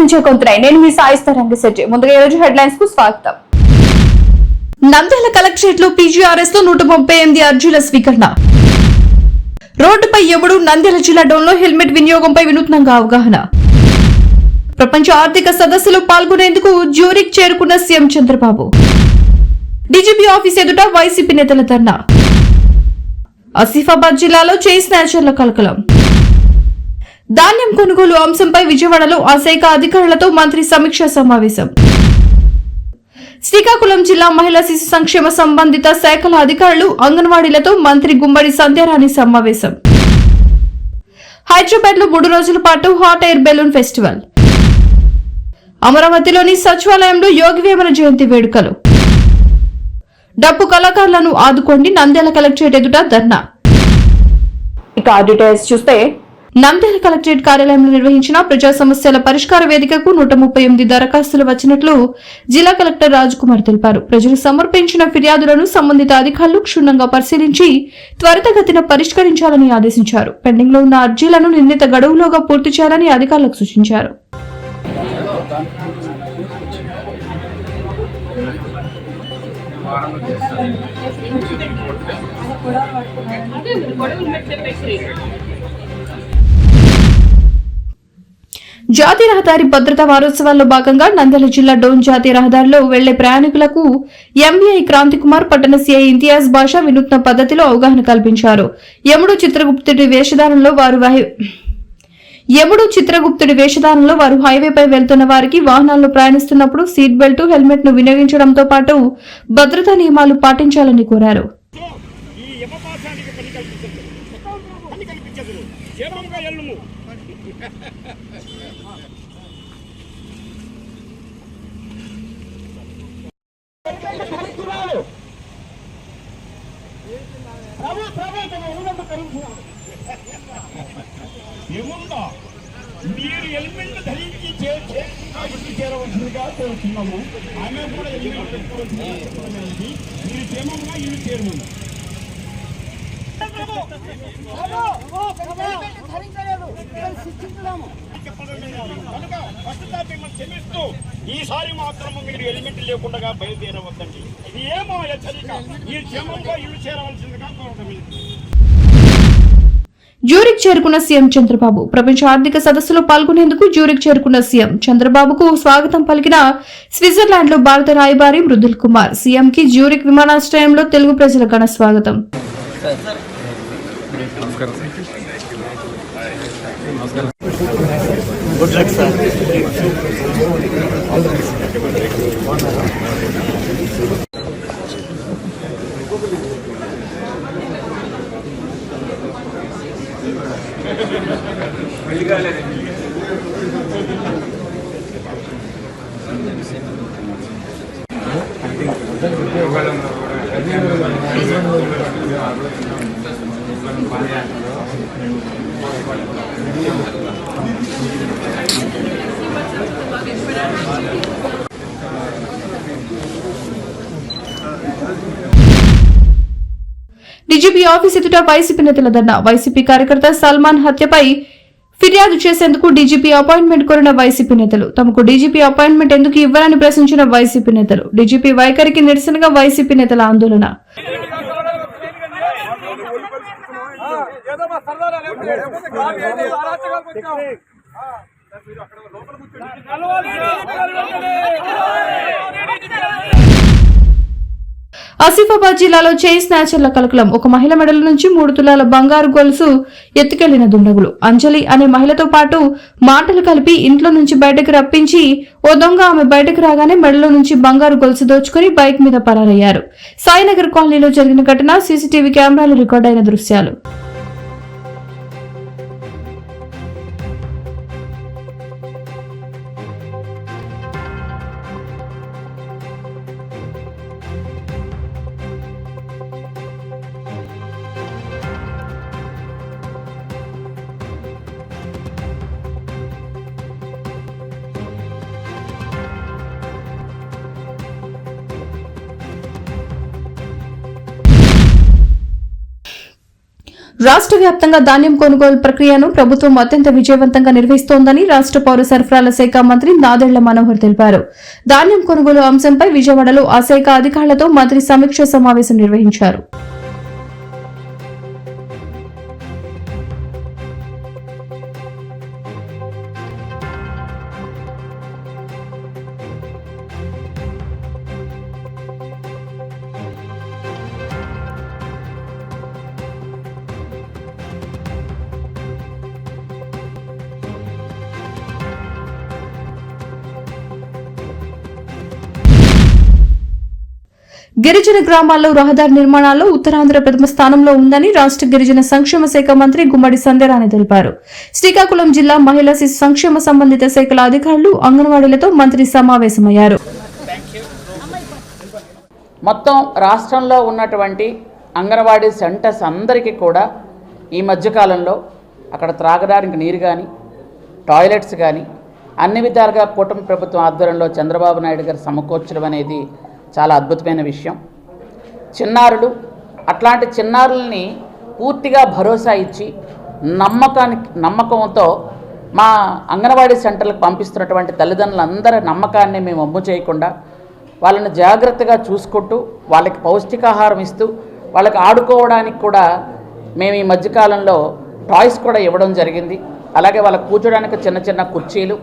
కోసం నేను మీ సాయిస్తా రంగశెట్టి ముందుగా ఈ రోజు హెడ్లైన్స్కు స్వాగతం. నంద్యాల కలెక్టరేట్లో పీజీఆర్ఎస్లో నూట ముప్పై ఎనిమిది అర్జీల స్వీకరణ. రోడ్డుపై ఎవడు నంద్యాల జిల్లా డోన్లో హెల్మెట్ వినియోగంపై వినూత్నంగా అవగాహన. ప్రపంచ ఆర్థిక సదస్సులో పాల్గొనేందుకు జ్యూరిక్ చేరుకున్న సీఎం చంద్రబాబు. డీజీపీ ఆఫీస్ ఎదుట వైసీపీ నేతల ధర్నా. ఆసిఫాబాద్ జిల్లాలో చేయి స్నాచర్ల కలకలం. ధాన్యం కొనుగోలు అంశంపై విజయవాడలో ఆ శాఖ అధికారులతో మంత్రి సమీక్ష సమావేశం. శ్రీకాకుళం జిల్లా మహిళా శిశు సంక్షేమ సంబంధిత శాఖల అధికారులు అంగన్వాడీలతో మంత్రి గుమ్మడి సంధ్యారాణి సమావేశం. హైదరాబాద్లో మూడు రోజుల పాటు హాట్ ఎయిర్ బెలూన్ ఫెస్టివల్. అమరావతిలోని సచివాలయంలో యోగి వేమన జయంతి వేడుకలు. డప్పు కళాకారులను ఆదుకోండి నంద్యాల కలెక్టరేట్ ఎదుట ధర్నా. ఇక డీటెయిల్స్ చూస్తే నంద్యాల కలెక్టరేట్ కార్యాలయంలో నిర్వహించిన ప్రజా సమస్యల పరిష్కార వేదికకు నూట ముప్పై ఎనిమిది దరఖాస్తులు వచ్చినట్లు జిల్లా కలెక్టర్ రాజ్కుమార్ తెలిపారు. ప్రజలు సమర్పించిన ఫిర్యాదులను సంబంధిత అధికారులు క్షుణ్ణంగా పరిశీలించి త్వరితగతిన పరిష్కరించాలని ఆదేశించారు. పెండింగ్లో ఉన్న అర్జీలను నిర్ణీత గడువులోగా పూర్తి చేయాలని అధికారులకు సూచించారు. జాతీయ రహదారి భద్రతా వారోత్సవాల్లో భాగంగా నంద్యాల జిల్లా డోన్ జాతీయ రహదారిలో వెళ్ళే ప్రయాణికులకు ఎంబీఐ క్రాంతికుమార్ పట్టణ సీఐ ఇంతియాజ్ భాష వినూత్న పద్ధతిలో అవగాహన కల్పించారు. యముడు చిత్రగుప్తుడి వేషధారంలో వారు యముడు చిత్రగుప్తుడి వేషధారంలో వారు హైవేపై వెళ్తున్న వారికి వాహనాల్లో ప్రయాణిస్తున్నప్పుడు సీట్ బెల్ట్ హెల్మెట్ను వినియోగించడంతో పాటు భద్రతా నియమాలు పాటించాలని కోరారు. యమపాశానికి పని కల్పించదు పని కల్పించదు క్షేమంగా ఎల్లుము. ఏముందా? మీరు ఎలిమెంట్ ధరించి చే- చేరవలసిందిగా కోరుతున్నాము. ఆమె కూడా ఎలిమెంట్ పెట్టుకోవాల్సిందిగా మీరు క్షేమంగా ఇల్లు చేరమని. కనుక ప్రస్తుతం మిమ్మల్ని క్షమిస్తూ ఈసారి మాత్రం మీరు హెల్మెట్ లేకుండా బయలుదేరవద్దండి. ఇది ఏమో హెచ్చరిక. ఈ క్షేమంగా ఇల్లు చేరవలసిందిగా కోరటమైనది జ్యూరిక్ చేరుకున్న సీఎం చంద్రబాబు ప్రపంచ ఆర్థిక సదస్సులో పాల్గొనేందుకు జ్యూరిక్ చేరుకున్న సీఎం చంద్రబాబుకు స్వాగతం పలికిన స్విట్జర్లాండ్లో భారత రాయబారి మృదుల్ కుమార్ సీఎంకి జ్యూరిక్ విమానాశ్రయంలో తెలుగు ప్రజల ఘన స్వాగతం. ನಮಸ್ಕಾರ ನಮಸ್ಕಾರ ಗುಡ್ ಲಕ್ ಸರ್ ಬೆಳಿಗ್ಗೆ డీజీపీ ఆఫీస్ ఎదుట వైసీపీ నేతల ధర్నా. వైసీపీ కార్యకర్త సల్మాన్ హత్యపై ఫిర్యాదు చేసేందుకు డీజీపీ అపాయింట్మెంట్ కోరిన వైసీపీ నేతలు. తమకు డీజీపీ అపాయింట్మెంట్ ఎందుకు ఇవ్వాలని ప్రశ్నించిన వైసీపీ నేతలు. డీజీపీ వైఖరికి నిరసనగా వైసీపీ నేతల ఆందోళన. ఆసిఫాబాద్ జిల్లాలో చేయి స్నాచర్ల కలకలం. ఒక మహిళ మెడల నుంచి మూడు తులాల బంగారు గొలుసు ఎత్తుకెళ్ళిన దుండగులు. అంజలి అనే మహిళతో పాటు మాటలు కలిపి ఇంట్లో నుంచి బయటకు రప్పించి ఓ దొంగ ఆమె బయటకు రాగానే మెడలో నుంచి బంగారు గొలుసు దోచుకుని బైక్ మీద పరారయ్యారు. సాయినగర్ కాలనీలో జరిగిన ఘటన సీసీటీవీ కెమెరాలు రికార్డైన దృశ్యాలు. రాష్ట్ర వ్యాప్తంగా ధాన్యం కొనుగోలు ప్రక్రియను ప్రభుత్వం అత్యంత విజయవంతంగా నిర్వహిస్తోందని రాష్ట్ర పౌర సరఫరాల శాఖ మంత్రి నాదెళ్ళ మనోహర్ తెలిపారు. ధాన్యం కొనుగోలు అంశంపై విజయవాడలో ఆ శాఖ అధికారులతో మంత్రి సమీక్ష సమావేశం నిర్వహించారు. గిరిజన గ్రామాల్లో రహదారి నిర్మాణాల్లో ఉత్తరాంధ్ర ప్రథమ స్థానంలో ఉందని రాష్ట్ర గిరిజన సంక్షేమ శాఖ మంత్రి గుమ్మడి సందేరాని తెలిపారు. శ్రీకాకుళం జిల్లా మహిళా శిశు సంక్షేమ సంబంధిత శాఖల అధికారులు అంగన్వాడీలతో మంత్రి సమావేశమయ్యారు. మొత్తం రాష్ట్రంలో ఉన్నటువంటి అంగన్వాడీ సెంటర్స్ అందరికీ కూడా ఈ మధ్యకాలంలో అక్కడ త్రాగడానికి నీరు కానీ టాయిలెట్స్ కానీ అన్ని విధాలుగా కూటమి ప్రభుత్వం ఆధ్వర్యంలో చంద్రబాబు నాయుడు గారు సమకూర్చడం అనేది చాలా అద్భుతమైన విషయం. చిన్నారులు అట్లాంటి చిన్నారుల్ని పూర్తిగా భరోసా ఇచ్చి నమ్మకానికి నమ్మకంతో మా అంగన్వాడీ సెంటర్లకు పంపిస్తున్నటువంటి తల్లిదండ్రులందరి నమ్మకాన్ని మేము అమ్ము చేయకుండా వాళ్ళని జాగ్రత్తగా చూసుకుంటూ వాళ్ళకి పౌష్టికాహారం ఇస్తూ వాళ్ళకి ఆడుకోవడానికి కూడా మేము ఈ మధ్యకాలంలో టాయ్స్ కూడా ఇవ్వడం జరిగింది. అలాగే వాళ్ళకి కూర్చోడానికి చిన్న చిన్న కుర్చీలు.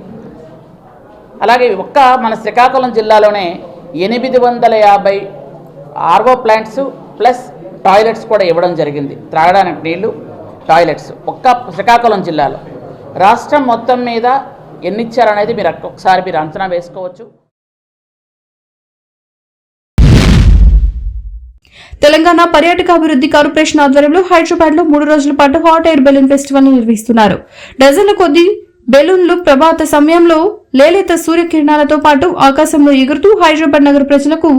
అలాగే ఒక్క మన శ్రీకాకుళం జిల్లాలోనే ఎనిమిది వందల యాభై ఆర్వో ప్లాంట్స్ ప్లస్ టాయిలెట్స్ కూడా ఇవ్వడం జరిగింది. త్రాగడానికి నీళ్ళు టాయిలెట్స్ ఒక్క శ్రీకాకుళం జిల్లాలో. రాష్ట్రం మొత్తం మీద ఎన్ని ఇచ్చారనేది మీరు ఒకసారి మీరు అంచనా వేసుకోవచ్చు. తెలంగాణ పర్యాటక అభివృద్ధి కార్పొరేషన్ ఆధ్వర్యంలో హైదరాబాద్లో మూడు రోజుల పాటు హాట్ ఎయిర్ బెలూన్ ఫెస్టివల్ నిర్వహిస్తున్నారు. డజన్ల కొద్ది బెలూన్లు ప్రభాత సమయంలో లేలేత సూర్యకిరణాలతో పాటు ఆకాశంలో ఎగురుతూ హైదరాబాద్ నగర ప్రజలకు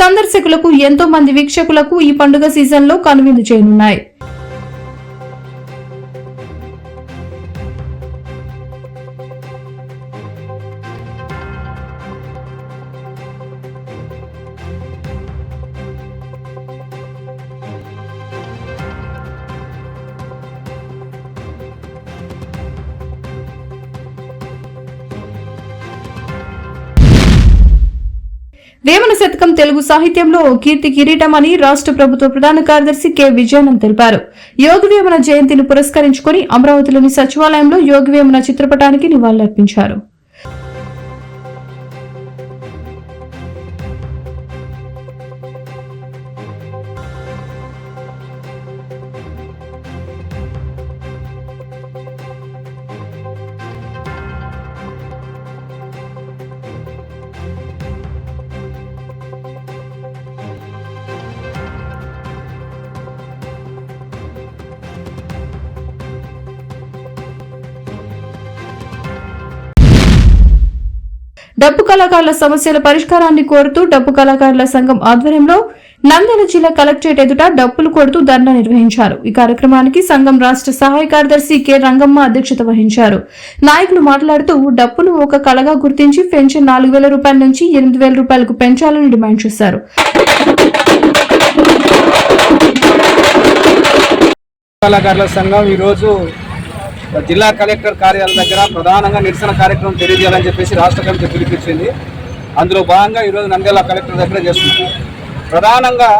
సందర్శకులకు ఎంతో మంది వీక్షకులకు ఈ పండుగ సీజన్లో కనువిందు చేయనున్నాయి. వేమన శతకం తెలుగు సాహిత్యంలో కీర్తి కిరీటం అని రాష్ట్ర ప్రభుత్వ ప్రధాన కార్యదర్శి కె. విజయానంద్ తెలిపారు. యోగవేమన జయంతిని పురస్కరించుకుని అమరావతిలోని సచివాలయంలో యోగవేమన చిత్రపటానికి నివాళులర్పించారు. డప్పు కళాకారుల సమస్యల పరిష్కారాన్ని కోరుతూ డప్పు కళాకారుల సంఘం ఆధ్వర్యంలో నంద్యాల జిల్లా కలెక్టరేట్ ఎదుట డప్పులు కొడుతూ ధర్నా నిర్వహించారు. ఈ కార్యక్రమానికి సంఘం రాష్ట్ర సహాయ కార్యదర్శి కె. రంగమ్మ అధ్యక్షత వహించారు. నాయకులు మాట్లాడుతూ డప్పును ఒక కళగా గుర్తించి పెన్షన్ నాలుగు వేల రూపాయల నుంచి ఎనిమిది వేల రూపాయలకు పెంచాలని డిమాండ్ చేశారు. కళాకారుల సంఘం ఈరోజు జిల్లా కలెక్టర్ కార్యాలయం దగ్గర ప్రధానంగా నిరసన కార్యక్రమం తెలియజేయాలని చెప్పేసి రాష్ట్ర కమిటీ పిలిపించింది అందులో భాగంగా ఈరోజు నంద్యాల కలెక్టర్ దగ్గర చేస్తున్నాం. ప్రధానంగా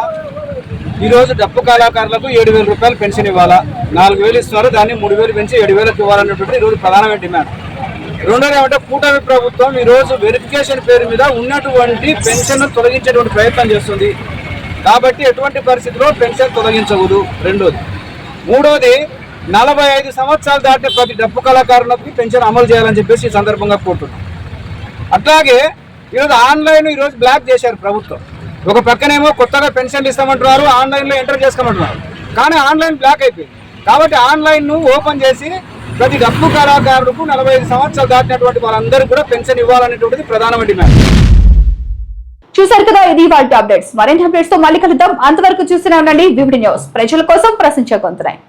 ఈరోజు డప్పు కళాకారులకు ఏడు వేల రూపాయలు పెన్షన్ ఇవ్వాలా? నాలుగు వేలు ఇస్తున్నారు దాన్ని మూడు వేలు పెంచి ఏడు వేలకు ఇవ్వాలన్నటువంటి ఈరోజు ప్రధానమైన డిమాండ్. రెండోది ఏమంటే కూటమి ప్రభుత్వం ఈరోజు వెరిఫికేషన్ పేరు మీద ఉన్నటువంటి పెన్షన్ తొలగించేటువంటి ప్రయత్నం చేస్తుంది. కాబట్టి ఎటువంటి పరిస్థితిలో పెన్షన్ తొలగించకూడదు? రెండోది. మూడోది నలభై ఐదు సంవత్సరాలు దాటిన ప్రతి డప్పు కళాకారులకు పెన్షన్ అమలు చేయాలని చెప్పేసి ఈ సందర్భంగా కోరుతున్నాం. అట్లాగే ఈరోజు ఆన్లైన్ ఈరోజు బ్లాక్ చేశారు ప్రభుత్వం. ఒక పక్కనేమో కొత్తగా పెన్షన్లు ఇస్తామంటున్నారు ఆన్లైన్లో ఎంటర్ చేసుకోమంటున్నారు. కానీ ఆన్లైన్ బ్లాక్ అయిపోయింది. కాబట్టి ఆన్లైన్ను ఓపెన్ చేసి ప్రతి డప్పు కళాకారులకు నలభై ఐదు సంవత్సరాలు దాటినటువంటి వాళ్ళందరూ కూడా పెన్షన్ ఇవ్వాలనేటువంటిది ప్రధానమైన డిమాండ్ చూసారు కదా ఇది వాళ్ళ అప్డేట్స్ మరిన్ని అప్డేట్స్తో మళ్ళీ కలుద్దాం. అంతవరకు చూస్తూనే ఉండండి. వివిడి న్యూస్ ప్రజల కోసం ప్రశ్నించే గొంతునాయి